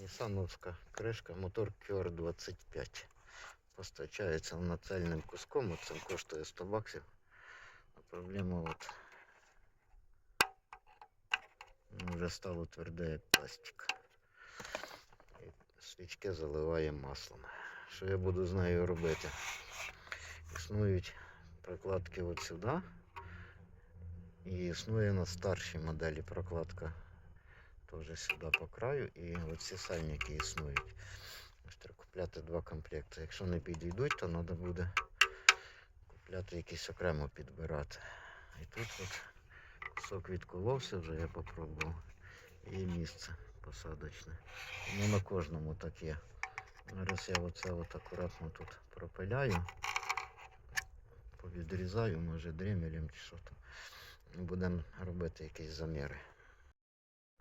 Нісановська кришка, мотор QR25. Постачається вона цельним куском, цим коштує 100 баксів. А проблема от вже стало тверде як пластик. І свічки заливає маслом. Що я буду з нею робити? Існують прокладки от сюди. І існує на старшій моделі прокладка теж сюди по краю. І оці сальники існують. Ось треба купляти два комплекти. Якщо не підійдуть, то треба буде купляти якісь окремо підбирати. І тут от кусок відколовся вже я попробував. І місце посадочне. Ну на кожному так є. Зараз я оце от акуратно тут пропиляю. Повідрізаю, може дремелем чи що там. Будемо робити якісь заміри.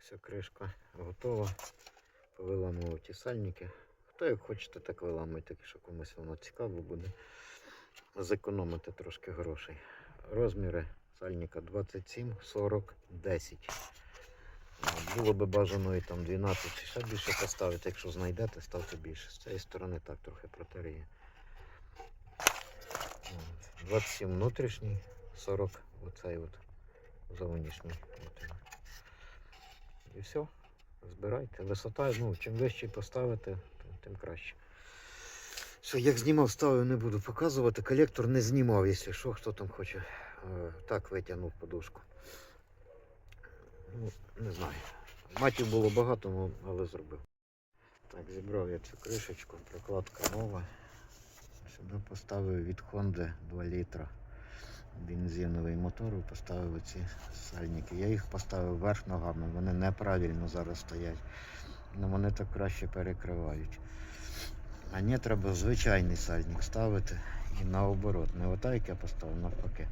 Вся кришка готова. Повиламував ті сальники. Хто як хочете, так виламуйте, якщо комусь воно цікаво буде. Зекономити трошки грошей. Розміри сальника 27, 40, 10. Було би бажано і там 12 чи ще більше поставити. Якщо знайдете, ставте більше. З цієї сторони так трохи протеріє. 27 внутрішній, 40 оцей от зовнішній. І все. Збирайте. Висота, ну, чим вище поставите, тим, тим краще. Все, як знімав, ставив, не буду показувати. Колектор не знімав, якщо що, хто там хоче. Е, Так витягнув подушку. Ну, не знаю. Матів було багато, ну, але зробив. Так, зібрав я цю кришечку, прокладка нова. Сюди поставив від Honda 2 літра бензиновий мотор і поставив оці сальники. Я їх поставив вверх ногами, вони неправильно зараз стоять. Ну, вони так краще перекривають. А ні, треба звичайний сальник ставити і наоборот. Не отак як я поставив, навпаки.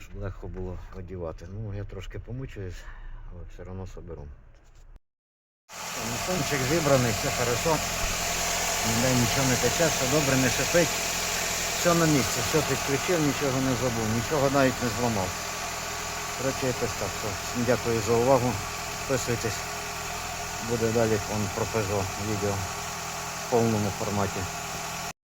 Щоб легко було одівати. Ну, я трошки помучуюсь, але все одно соберу. Мусончик зібраний, все хорошо. Ніде нічого не тече, все добре, не шипить. Все на місці, все підключив, нічого не забув, нічого навіть не зламав. Коротше, якось так. Всім дякую за увагу. Підписуйтесь. Буде далі он про відео в повному форматі.